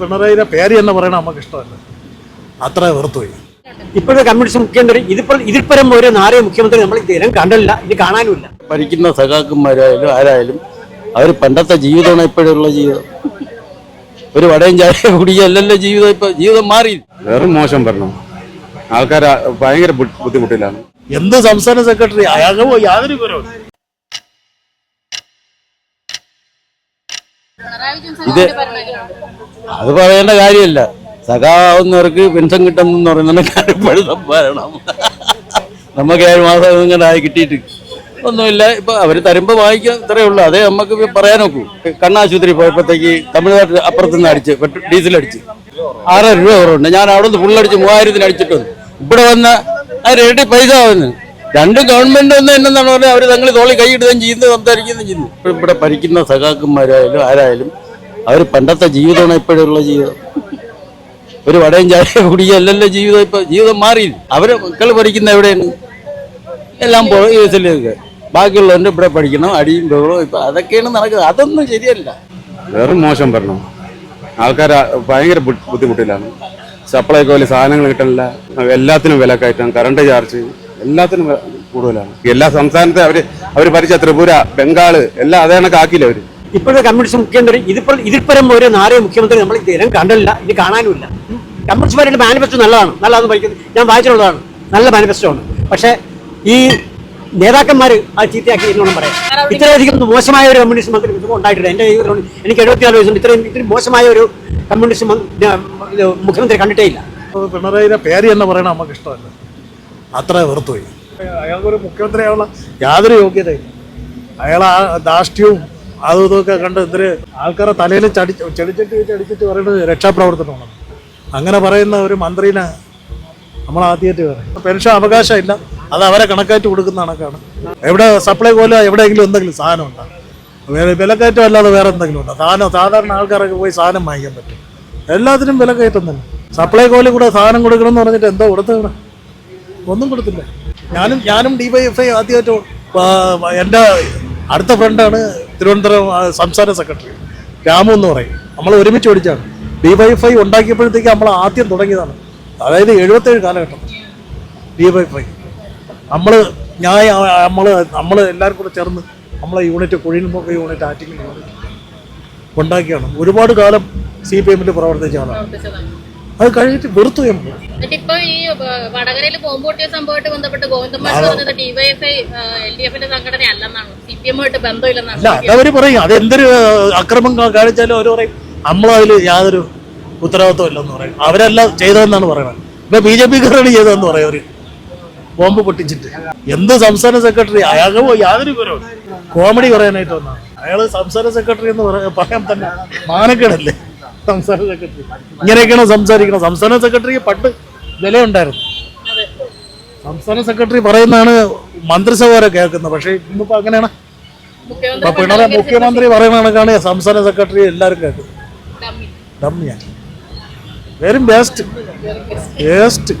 പിണറായിയുടെ പേര് എന്ന് പറയണ നമുക്ക് ഇഷ്ടമല്ല. അത്ര വെറുത്തുപോയി. ഇപ്പോഴത്തെ കമ്മ്യൂണിസ്റ്റ് മുഖ്യമന്ത്രി ഇതിപ്പോൾ ഇതിൽ പരം ഒരു നാരെ മുഖ്യമന്ത്രി നമ്മൾ ഇതുവരെ കണ്ടില്ല ഇത് കാണാനുമില്ല. ഭരിക്കുന്ന സഖാക്കന്മാരായാലും ആരായാലും അവർ പണ്ടത്തെ ജീവിതമാണ് ഇപ്പോഴുള്ള ജീവിതം. ഒരു വടയും ചായ കുടിയല്ലല്ലോ ജീവിതം ഇപ്പൊ ജീവിതം മാറി. വെറും മോശം ഭരണം. ആൾക്കാർ ഭയങ്കര ബുദ്ധിമുട്ടിലാണ്. എന്ത് സംസ്ഥാന സെക്രട്ടറി? അയാൾക്ക് യാതൊരു ഇത് അത് പറയേണ്ട കാര്യമല്ല. സഖാവുന്നവർക്ക് പെൻഷൻ കിട്ടുന്നെന്ന് പറയുന്നത് ഇപ്പോഴത്തെ ഭരണം നമുക്ക് ഏഴ് മാസം ഇങ്ങനെ ആയി കിട്ടിയിട്ട്. ഒന്നുമില്ല. ഇപ്പൊ അവർ തരുമ്പോ വാങ്ങിക്കാൻ ഇത്രയേ ഉള്ളൂ. അതേ നമുക്ക് പറയാൻ നോക്കൂ. കണ്ണാശുപത്രി പോയപ്പോഴത്തേക്ക് തമിഴ്നാട്ടിൽ അപ്പുറത്തുനിന്ന് അടിച്ച് പെട്രോൾ ഡീസൽ അടിച്ച്. ആറര രൂപ കുറവുണ്ട്. ഞാൻ അവിടെ നിന്ന് ഫുള്ളടിച്ച് മൂവായിരത്തിന് അടിച്ചിട്ട് വന്നു ഇവിടെ വന്ന ആ ഇരട്ടി പൈസ വന്നു രണ്ടും ഗവൺമെന്റ് ഒന്ന് എന്നെന്നാണ് പറഞ്ഞാൽ അവർ തങ്ങൾ തോളി കൈയിടുകയും ചെയ്യുന്നു സംസാരിക്കുകയും ചെയ്യുന്നു. ഇപ്പോൾ ഇവിടെ ഭരിക്കുന്ന സഖാക്കന്മാരായാലും ആരായാലും അവർ പണ്ടത്തെ ജീവിതമാണ് ഇപ്പോഴുള്ള ജീവിതം. ഒരു വടയും ചായ കുടിയല്ലല്ലോ ജീവിതം ഇപ്പൊ. ജീവിതം മാറി അവർ മക്കൾ പഠിക്കുന്ന എവിടെയാണ്? എല്ലാം യു എസിലേക്ക് ബാക്കിയുള്ളവരുടെ ഇവിടെ പഠിക്കണം അടിയും ബഹളവും ഇപ്പൊ അതൊക്കെയാണ് നടക്കുന്നത്. അതൊന്നും ശരിയല്ല. വെറും മോശം ഭരണം. ആൾക്കാർ ഭയങ്കര ബുദ്ധിമുട്ടിലാണ്. ബുദ്ധിമുട്ടിലാണ് സപ്ലൈക്കോയിൽ സാധനങ്ങൾ കിട്ടണില്ല. എല്ലാത്തിനും വില കയറ്റാം കറണ്ട് ചാർജ് എല്ലാത്തിനും കൂടുതലാണ്. എല്ലാ സംസ്ഥാനത്തെ അവർ അവർ ഭരിച്ച ത്രിപുര ബംഗാൾ എല്ലാം അതേ കണക്ക് ആക്കില്ല അവർ? ഇപ്പോഴത്തെ കമ്മ്യൂണിസ്റ്റ് മുഖ്യമന്ത്രി ഇതിപ്പോൾ ഇതിപ്പുറം ഒരു നാളെ മുഖ്യമന്ത്രി നമ്മൾ ഇതിനും കണ്ടില്ല ഇത് കാണാനുമില്ല. കമ്മ്യൂണിസ്റ്റ് പാർട്ടിയുടെ മാനിഫെസ്റ്റോ നല്ലതാണ് നല്ലതാണ് പഠിക്കുന്നത് ഞാൻ വായിച്ചിട്ടുള്ളതാണ് നല്ല മാനിഫെസ്റ്റോ ആണ്. പക്ഷേ ഈ നേതാക്കന്മാർ ആ ചീത്തയാക്കി എന്നോണം പറയാം. ഇത്രയധികം മോശമായ ഒരു കമ്മ്യൂണിസ്റ്റ് മന്ത്രി ഉണ്ടായിട്ടില്ല. എന്റെ ജീവിതത്തിൽ എനിക്ക് എഴുപത്തിനാല് വയസ്സുണ്ട്. ഇത്രയും ഇത്രയും മോശമായ ഒരു കമ്മ്യൂണിസ്റ്റ് മുഖ്യമന്ത്രി കണ്ടിട്ടേ ഇല്ല. പിണറായിയുടെ പേര് എന്ന് പറയണ നമുക്ക് ഇഷ്ടമല്ല. അത്ര വെറുത്തുപോയി. അയാൾക്കൊരു മുഖ്യമന്ത്രിയാവുള്ള യാതൊരു യോഗ്യതയില്ല. അയാൾ ആ ധാഷ്ട്യവും അതും ഇതൊക്കെ കണ്ട് ഇതിന് ആൾക്കാരെ തലയിൽ ചടി ചെളിച്ചട്ടി വെച്ച് അടിച്ചിട്ട് പറയുന്നത് രക്ഷാപ്രവർത്തനമാണ്. അങ്ങനെ പറയുന്ന ഒരു മന്ത്രിനെ നമ്മൾ ആദ്യമായിട്ട് പറയും. പെൻഷൻ അവകാശമില്ല അത് അവരെ കണക്കായിട്ട് കൊടുക്കുന്ന കണക്കാണ്. എവിടെ സപ്ലൈ പോലെ എവിടെയെങ്കിലും എന്തെങ്കിലും സാധനം ഉണ്ടോ? വേറെ വിലക്കയറ്റം അല്ലാതെ വേറെ എന്തെങ്കിലും ഉണ്ടോ? സാധനം സാധാരണ ആൾക്കാരൊക്കെ പോയി സാധനം വാങ്ങിക്കാൻ പറ്റും. എല്ലാത്തിനും വിലക്കയറ്റം തന്നെ. സപ്ലൈ കോലിൽ കൂടെ സാധനം കൊടുക്കണം എന്ന് പറഞ്ഞിട്ട് എന്തോ കൊടുത്തത് ഒന്നും കൊടുത്തില്ല. ഞാനും ഞാനും ഡി വൈ എഫ് ഐ ആദ്യമായിട്ട് എന്റെ അടുത്ത ഫ്രണ്ടാണ് തിരുവനന്തപുരം സംസ്ഥാന സെക്രട്ടറി. രാമു എന്ന് പറയും. നമ്മൾ ഒരുമിച്ച് ഓടിച്ചാണ് ഡി വൈ എഫ് ഐ ഉണ്ടാക്കിയപ്പോഴത്തേക്ക് നമ്മൾ ആദ്യം തുടങ്ങിയതാണ്. അതായത് എഴുപത്തേഴ് കാലഘട്ടം. ഡി വൈ എഫ് ഐ നമ്മൾ ഞാൻ നമ്മൾ നമ്മൾ എല്ലാവരും കൂടെ ചേർന്ന് നമ്മളെ യൂണിറ്റ് കുഴിനുമ്പൊക്കെ യൂണിറ്റ് ആറ്റിങ്ങൽ യൂണിറ്റ് ഉണ്ടാക്കിയാണ്. ഒരുപാട് കാലം സി പി എമ്മിൽ പ്രവർത്തിച്ച ആളാണ് അത് കഴിഞ്ഞിട്ട് വെറുത്തു ഞാൻ ഈ വടകരയിൽ ബോംബ് പൊട്ടിയ സംഭവമായിട്ട് ബന്ധപ്പെട്ട് ഗോവിന്ദന്മാർ പറഞ്ഞത് ഡിവൈഎഫ്ഐ എൽ ഡി എഫിന്റെ സംഘടന അല്ലെന്നാണ് സി പി എമ്മുമായിട്ട് ബന്ധമില്ലെന്നാണ് അതവര് പറയും. അത് എന്തൊരു അക്രമം കാണിച്ചാലും അവർ പറയും നമ്മളതിൽ യാതൊരു ഉത്തരവാദിത്വം ഇല്ലെന്ന് പറയും. അവരെല്ലാം ചെയ്തതെന്നാണ് പറയുന്നത് ഇപ്പൊ ബി ജെ പിക്കാരാണ് ചെയ്തതെന്ന് പറയും അവർ. ബോംബ് പൊട്ടിച്ചിട്ട്. എന്ത് സംസ്ഥാന സെക്രട്ടറി? അയാൾക്ക് യാതൊരു വിവരവും കോമഡി പറയാനായിട്ട് വന്നാണ് അയാൾ സംസ്ഥാന സെക്രട്ടറി എന്ന് പറ- പറയാൻ തന്നെ മാനക്കേടല്ലേ? സംസ്ഥാന സെക്രട്ടറി ഇങ്ങനെയൊക്കെയാണ് സംസാരിക്കണം സംസ്ഥാന സെക്രട്ടറിക്ക് പണ്ട് വിലയുണ്ടായിരുന്നു. സംസ്ഥാന സെക്രട്ടറി പറയുന്നതാണ് മന്ത്രിസഭ വരെ കേൾക്കുന്നത്. പക്ഷേ ഇന്നിപ്പോ അങ്ങനെയാണ്. ഇപ്പൊ പിണറായി മുഖ്യമന്ത്രി പറയുന്ന കണക്കാണ് സംസ്ഥാന സെക്രട്ടറി എല്ലാവരും കേൾക്കുന്നത് ഡമ്മിയാണ് വെറും ബെസ്റ്റ് ബെസ്റ്റ്